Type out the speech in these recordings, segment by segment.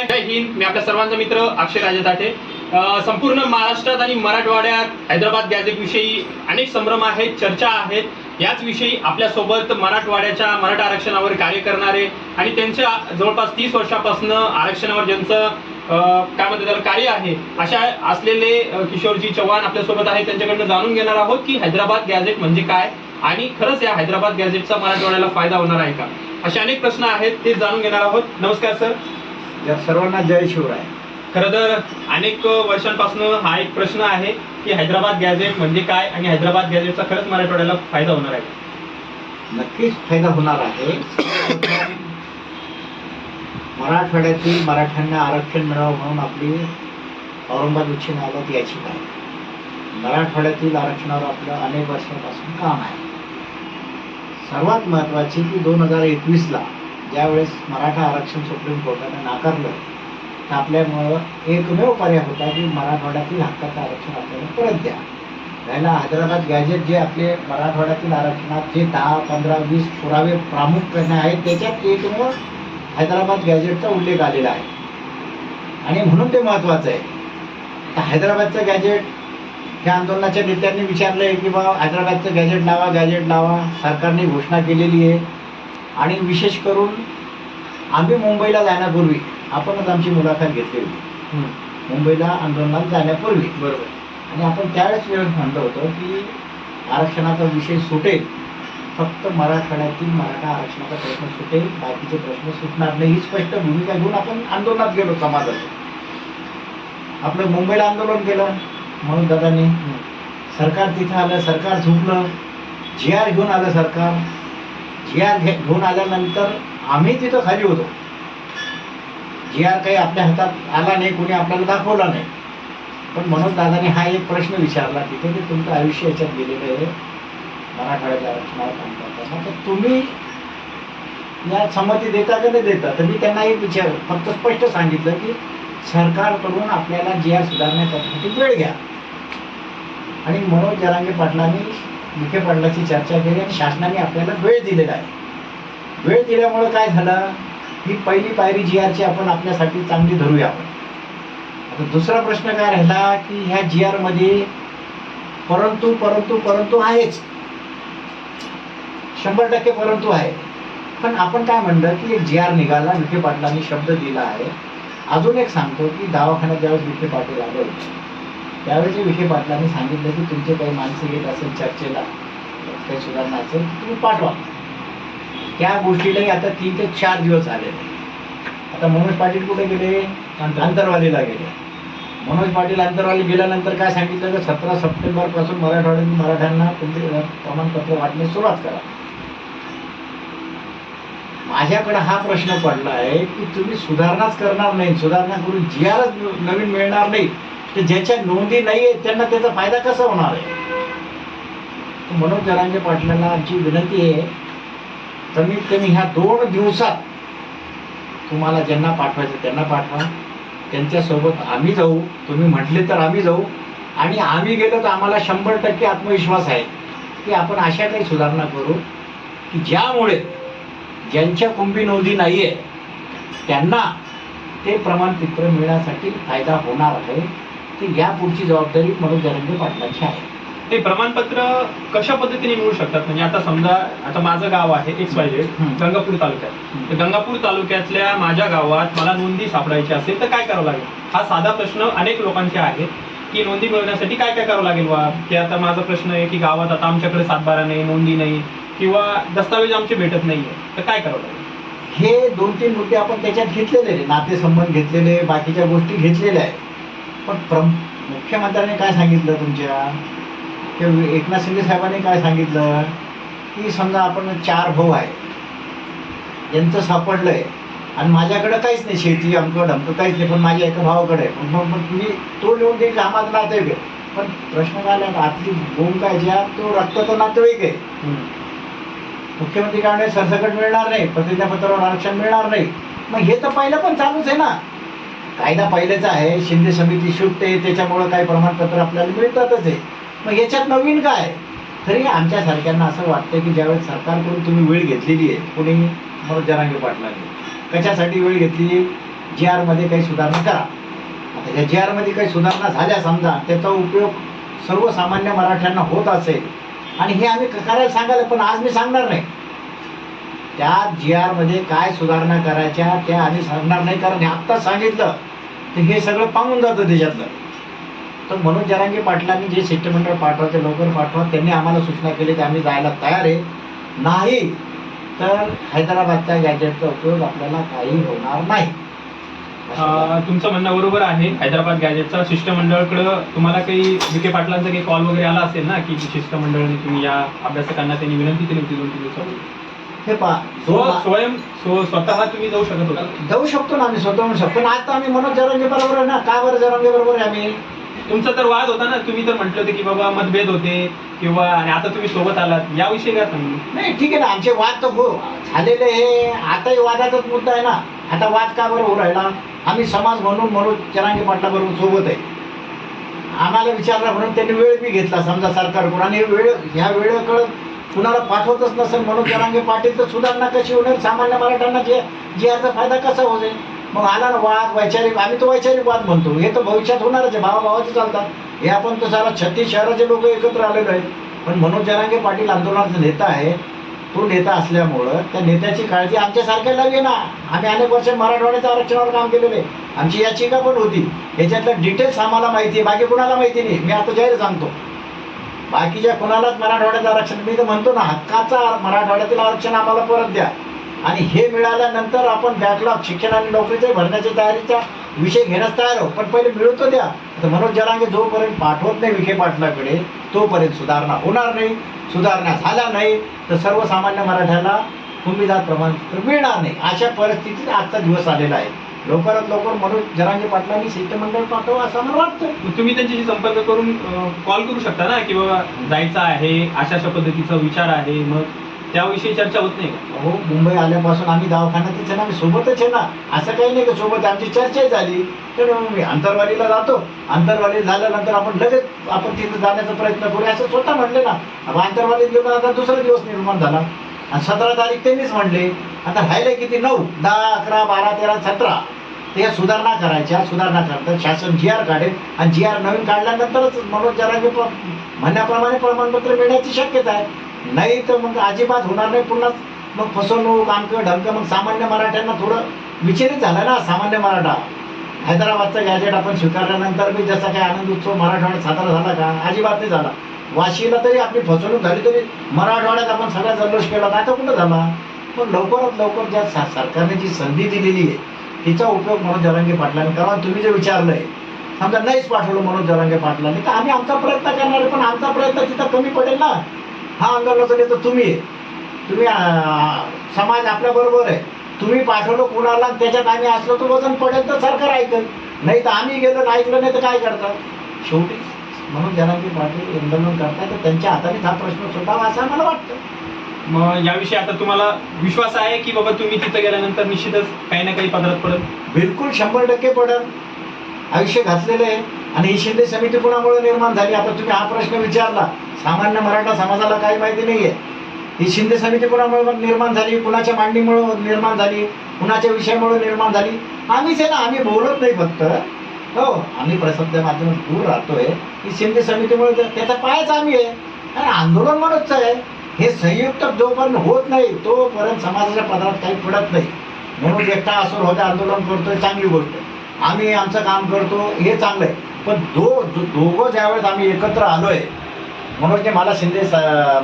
जय हिंद. मी आपल्या सर्वांचा मित्र अक्षय राजे संपूर्ण महाराष्ट्रात आणि मराठवाड्यात हैदराबाद गॅझेट विषयी अनेक संभ्रम आहेत चर्चा आहेत. याच विषयी आपल्यासोबत मराठवाड्याच्या मराठा आरक्षणावर कार्य करणारे आणि त्यांच्या जवळपास तीस वर्षापासून आरक्षणावर ज्यांचं काय म्हणतात त्याला कार्य आहे अशा असलेले किशोरजी चव्हाण आपल्यासोबत आहे त्यांच्याकडनं जाणून घेणार आहोत की हैदराबाद गॅझेट म्हणजे काय आणि खरंच या हैदराबाद गॅझेटचा मराठवाड्याला फायदा होणार आहे का? असे अनेक प्रश्न आहेत ते जाणून घेणार आहोत. नमस्कार सर. या सर्वांना जय शिवराय. खरं तर अनेक वर्षांपासून हा एक प्रश्न आहे की हैदराबाद गॅझेट म्हणजे काय आणि हैदराबाद गॅझेटचा खरंच मराठवाड्याला फायदा होणार आहे? नक्कीच फायदा होणार आहे. मराठवाड्यातील मराठ्यांना आरक्षण मिळावं म्हणून आपली औरंगाबाद उच्च न्यायालयात याचिका आहे. मराठवाड्यातील आरक्षणावर आपलं अनेक वर्षापासून काम आहे. सर्वात महत्त्वाची की दोन हजार एकवीसला ज्यावेळेस मराठा आरक्षण सुप्रीम कोर्टाने नाकारलं तर आपल्यामुळं एकमेव पर्याय होता की मराठवाड्यातील हक्काचं आरक्षण आपल्याला परत द्या. राहिला हैदराबाद गॅजेट जे आपले मराठवाड्यातील आरक्षणात जे दहा पंधरा वीस पुरावे प्रामुख्याने आहेत त्याच्यात एकमेव हैदराबाद गॅजेटचा उल्लेख आलेला आहे. आणि म्हणून ते महत्त्वाचं आहे. तर हैदराबादचं गॅजेट ह्या आंदोलनाच्या नेत्यांनी विचारलं आहे की बा हैदराबादचं गॅजेट लावा गॅजेट लावा सरकारने घोषणा केलेली आहे. आणि विशेष करून आम्ही मुंबईला जाण्यापूर्वी आपणच आमची मुलाखत घेतली होती. मुंबईला आंदोलनात जाण्यापूर्वी. बरोबर. आणि आपण त्यावेळेस वेळेस म्हणलं होतं की आरक्षणाचा विषय सुटेल. फक्त मराठवाड्यातील मराठा आरक्षणाचा प्रश्न सुटेल. बाकीचे प्रश्न सुटणार नाही. ही स्पष्ट भूमिका घेऊन आपण आंदोलनात गेलो समाजात. आपलं मुंबईला आंदोलन केलं. म्हणून दादांनी सरकार तिथं आलं सरकार झुकलं. जी आर घेऊन आलं सरकार. जिया घे घेऊन आल्यानंतर आम्ही तिथं खाली होतो. जी आर काही आपल्या हातात आला नाही कोणी आपल्याला दाखवला नाही. पण मनोज दादाने हा एक प्रश्न विचारला तिथे की तुमचं आयुष्य याच्यात गेलेलं आहे. मराठवाड्याच्या आरक्षणावर काम करताना तर तुम्ही या संमती देता का नाही देता? तर मी त्यांना एक विचार फक्त स्पष्ट सांगितलं की सरकारकडून आपल्याला जी आर सुधारण्यासाठी वेळ घ्या. आणि मनोज जरांगे पाटलांनी विखे पाटलाची चर्चा केली आणि शासनाने आपल्याला वेळ दिलेला आहे. वेळ दिल्यामुळं काय झालं? ही पहिली पायरी जी आरची आपण आपल्यासाठी चांगली धरूया. आपण आता दुसरा प्रश्न काय राहिला की ह्या जी आरमध्ये परंतु परंतु परंतु आहेच. शंभर टक्के परंतु आहे. पण आपण काय म्हणलं की एक जी आर निघाला विखे पाटलांनी शब्द दिला आहे. अजून एक सांगतो की दवाखान्यात ज्यावेळेस विखे पाटील आले होते त्यावेळेस विखे पाटलांनी सांगितलं की तुमचे काही माणसं येत असेल चर्चेला काही सुधारणा असेल तर तुम्ही पाठवा. त्या गोष्टीलाही आता तीन ते चार दिवस झालेले आता मनोज पाटील कुठे गेले? अंतरवालीला गेले. मनोज पाटील अंतरवाली गेल्यानंतर काय सांगितलं? की सतरा सप्टेंबरपासून मराठवाड्यात मराठ्यांना तुमचे प्रमाणपत्र वाटण्यास सुरुवात करा. माझ्याकडे हा प्रश्न पडला आहे की तुम्ही सुधारणाच करणार नाही. सुधारणा करून जी आरच नवीन मिळणार नाही. तर ज्याच्या नोंदी नाही आहेत त्यांना त्याचा फायदा कसा होणार आहे? म्हणून जरांगे पाटलांना आमची विनंती आहे कमीत कमी ह्या दोन दिवसात तुम्हाला ज्यांना पाठवायचं त्यांना पाठवा. त्यांच्यासोबत आम्ही जाऊ. तुम्ही म्हटले तर आम्ही जाऊ. आणि आम्ही गेलो तर आम्हाला शंभर टक्के आत्मविश्वास आहे. की आपण अशा काही सुधारणा करू की ज्यामुळे ज्यांच्या कुंभी नोंदी नाही आहे त्यांना ते प्रमाणपत्र मिळण्यासाठी फायदा होणार आहे. ती या पुढची जबाबदारी मनोज जरंगे पाटलांची आहे. ते प्रमाणपत्र कशा पद्धतीने मिळू शकतात? म्हणजे आता समजा आता माझं गाव आहे एक्स वाय झेड. गंगापूर तालुक्यात. तर गंगापूर तालुक्यातल्या माझ्या गावात मला नोंदी सापडायची असेल तर काय करावं लागेल? हा साधा प्रश्न अनेक लोकांचे आहेत की नोंदी मिळवण्यासाठी काय काय करावं लागेल वा की आता माझा प्रश्न आहे की गावात आता आमच्याकडे सातबारा नाही नोंदी नाही किंवा दस्तावेज आमचे भेटत नाहीये तर काय करावं लागेल? हे दोन तीन मुद्दे आपण त्याच्यात घेतलेले आहे नातेसंबंध घेतलेले बाकीच्या गोष्टी घेतलेल्या आहेत. पण मुख्यमंत्र्यांनी काय सांगितलं तुमच्या? किंवा एकनाथ शिंदे साहेबांनी काय सांगितलं? की समजा आपण चार भाऊ आहे यांचं सापडलं आहे आणि माझ्याकडे काहीच नाही. शेती अमकं ढमकं काहीच नाही. पण माझ्या एका भावाकडे आहे. पण मग मग मी तो लिहून देईल माझा नातेवाईक आहे पण प्रश्न काय आला? आतली बोंब काय ज्या तो रक्ताचा नातेवाईक आहे. मुख्यमंत्री काय सरसकट मिळणार नाही. प्रतिज्ञापत्रावर आरक्षण मिळणार नाही. मग हे तर पहिलं पण चालूच आहे ना. कायदा पहिलेच आहे शिंदे समिती शुटते त्याच्यामुळं काही प्रमाणपत्र आपल्याला मिळतातच आहे. मग याच्यात नवीन काय? तरी आमच्यासारख्यांना असं वाटतं की ज्यावेळेस सरकारकडून तुम्ही वेळ घेतलेली आहे कोणी मग जरांगे पाटलांनी कशासाठी वेळ घेतली जी आरमध्ये काही सुधारणा करा. आता ह्या जी आरमध्ये काही सुधारणा झाल्या समजा त्याचा उपयोग सर्वसामान्य मराठ्यांना होत असेल. आणि हे आम्ही क- करायला सांगायला पण आज मी सांगणार नाही. त्या जी आरमध्ये काय सुधारणा करायच्या त्या आम्ही सांगणार नाही कारण हे आत्ताच सांगितलं. तर हे सगळं पाहून जातं त्याच्यातलं. तर मनोज जरांगे पाटलांनी जे शिष्टमंडळ पाठवायचे लवकर पाठवा. त्यांनी आम्हाला सूचना केली की आम्ही जायला तयार आहे. नाही तर हैदराबादच्या गॅजेटचा उपयोग आपल्याला काही होणार नाही. तुमचं म्हणणं बरोबर आहे. हैदराबाद गॅजेटचा शिष्टमंडळकडं तुम्हाला काही विखे पाटलांचा काही कॉल वगैरे आला असेल ना की शिष्टमंडळाने तुम्ही या अभ्यासकांना त्यांनी विनंती केली होती दोन तीन दिवसापूर्वी? हे पहा स्वयं स्व- स्वतः तुम्ही जाऊ शकत होता. जाऊ शकतो ना आम्ही स्वतः म्हणू शकतो. पण आता आम्ही मनोज जरांगे बरोबर आहे ना? का बरं जरांगे बरोबर आहे आम्ही? तुमचा तर वाद होता ना? तुम्ही तर म्हटलं होते की बाबा मतभेद होते किंवा आणि आता तुम्ही सोबत आलात. याविषयी काय सांगू? नाही ठीक आहे ना. आमचे वाद तर हो झालेले हे आताही वादाचाच मुद्दा आहे ना. आता वाद का बरं होऊ राहिला? आम्ही समाज म्हणून मनोज जरांगे पाटला बरोबर सोबत आहे. आम्हाला विचारला म्हणून त्यांनी वेळ बी घेतला समजा सरकारकडून. आणि वेळ ह्या वेळेकडं कुणाला पाठवतच नसेल म्हणून जरांगे पाटील तर सुधारणा कशी होणार? सामान्य मराठ्यांना जे जे याचा फायदा कसा होईल मग आला ना वाद वैचारिक आम्ही तो वैचारिक वाद म्हणतो. हे तर भविष्यात होणारच आहे. भावाभावाचे चालतात. हे आपण तर सारा छत्तीस शहराचे लोक एकत्र आलेलो आहेत. पण मनोज जरांगे पाटील आंदोलनाचा नेता आहे. तो नेता असल्यामुळं त्या नेत्याची काळजी आमच्यासारख्याला घे ना. आम्ही अनेक वर्ष मराठवाड्याच्या आरक्षणावर काम केलेलं आहे. आमची याचिका पण होती. याच्यातल्या डिटेल्स आम्हाला माहिती आहे. बाकी कुणाला माहिती नाही. मी आता जाहीर सांगतो. बाकीच्या कुणालाच मराठवाड्याचं आरक्षण मी तर म्हणतो ना हक्काचा मराठवाड्यातील आरक्षण आम्हाला परत द्या. आणि हे मिळाल्यानंतर आपण बॅकलॉग शिक्षण आणि नोकरीचे भरण्याच्या तयारीचा विषय घेण्यास तयार आहोत. पण पहिले मिळू द्या. तर मनोज जरांगे जोपर्यंत पाठवत नाही विखे पाटलाकडे तोपर्यंत सुधारणा होणार नाही. सुधारणा झाल्या नाही तर सर्वसामान्य मराठ्याला भूमिजात प्रमाणपत्र मिळणार नाही. अशा परिस्थितीत आजचा दिवस आलेला आहे. लवकरात लवकर मनोज जरांगे पाटलांनी शिष्टमंडळ पाठवा असं मला वाटतं मग तुम्ही त्यांच्याशी संपर्क करून कॉल करू शकता ना? की बाबा जायचं आहे अशा अशा पद्धतीचा विचार आहे मग त्याविषयी चर्चा होत नाही का? हो मुंबई आल्यापासून आम्ही दवाखान्यातच आहे ना आम्ही सोबतच आहे ना. असं काही नाही का सोबत. आमची चर्चाही झाली. तर मी अंतरवालीला जातो. अंतरवाली झाल्यानंतर आपण लगेच आपण तिथे जाण्याचा प्रयत्न करू. असं स्वतः म्हणले ना. अंतरवालीत गेलो आता दुसरा दिवस निर्माण झाला. आणि सतरा तारीख त्यांनीच म्हणले. आता राहिले किती? नऊ. दहा अकरा बारा तेरा सतरा. ते या सुधारणा करायच्या सुधारणा करतात. शासन जी आर काढेल आणि जी आर नवीन काढल्यानंतरच मनोज जरांगे म्हणण्याप्रमाणे प्रमाणपत्र मिळण्याची शक्यता आहे. नाही तर मग अजिबात होणार नाही. पुन्हा मग फसवणूक आमकं ढमकं मग सामान्य मराठ्यांना थोडं विचलित झालं ना सामान्य मराठा. हैदराबादचं गॅजेट आपण स्वीकारल्यानंतर मी जसा काही आनंद उत्सव मराठवाड्यात साजरा झाला का? अजिबात नाही झाला. वाशीला तरी आपली फसवणूक झाली तरी मराठवाड्यात आपण सगळा जल्लोष केला. नाही तर कुठं झाला? पण लवकरात लवकर ज्या सा- सरकारने जी संधी दिलेली आहे तिचा उपयोग मनोज जरांगे पाटलांनी करा तुम्ही जे विचारलंय समजा नाहीच पाठवलं मनोज जरांगे पाटलांनी तर आम्ही आमचा प्रयत्न करणार आहे पण आमचा प्रयत्न तिथं कमी पडेल ना? हा आंदोलनाचा नेता तुम्ही आहे. तुम्ही समाज आपल्या बरोबर आहे. तुम्ही पाठवलं कुणाला त्याच्यात आम्ही असलो तर वजन पडेल तर सरकार ऐकल. नाही तर आम्ही गेलो ऐकलं नाही तर काय करतात शेवटी म्हणून जरांगे पाटील आंदोलन करतात तर त्यांच्या हातानेच हा प्रश्न सुटावा असं मला वाटतं. मग याविषयी आता तुम्हाला विश्वास आहे की बाबा तुम्ही तिथं गेल्यानंतर निश्चितच काही ना काही पदरात पडत? बिलकुल शंभर टक्के पडेल. आयुष्य घातलेलं आहे आणि ही शिंदे समिती कुणामुळे निर्माण झाली? आता तुम्ही हा प्रश्न विचारला. सामान्य मराठा समाजाला काही माहिती आहे ही शिंदे समिती कुणामुळे निर्माण झाली? कुणाच्या मांडणीमुळे निर्माण झाली? कुणाच्या विषयामुळे निर्माण झाली? आम्हीच आहे ना आम्ही बोलत नाही फक्त. हो आम्ही प्रसिद्ध माध्यमात दूर राहतोय. ही शिंदे समितीमुळे त्याचा पायच आम्ही आहे. आणि आंदोलन म्हणूनच आहे. हे संयुक्त जोपर्यंत होत नाही तोपर्यंत समाजाच्या पदरात काही पडत नाही. म्हणून एकटा असर होते आंदोलन करतोय चांगली गोष्ट. आम्ही आमचं काम करतो हे चांगलं आहे. पण दो दोघं ज्यावेळेस आम्ही एकत्र आलोय म्हणून मला शिंदे स-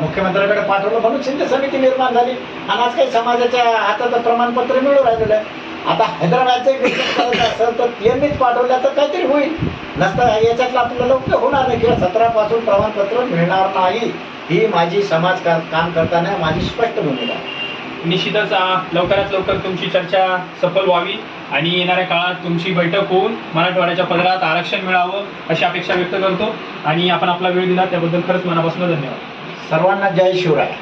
मुख्यमंत्र्याकडे पाठवलं म्हणून शिंदे समिती निर्माण झाली. आणि आज काही समाजाच्या हातात प्रमाणपत्र मिळू राहिलेलं आहे. आता हैदराबादचं करायचं असेल तर त्यांनीच पाठवलं तर काहीतरी होईल. नसतं याच्यातलं आपल्याला उपयोग होणार नाही किंवा सतरापासून प्रमाणपत्र मिळणार नाही. ही माझी समाज का- काम करताना माझी स्पष्ट भूमिका आहे. निश्चितच लवकरात लवकर तुमची चर्चा सफल व्हावी आणि येणाऱ्या काळात तुमची बैठक होऊन मराठवाड्याच्या पदरात आरक्षण मिळावं अशी अपेक्षा व्यक्त करतो आणि आपण आपला वेळ दिला त्याबद्दल खरंच मनापासून धन्यवाद. सर्वांना जय शिवराय.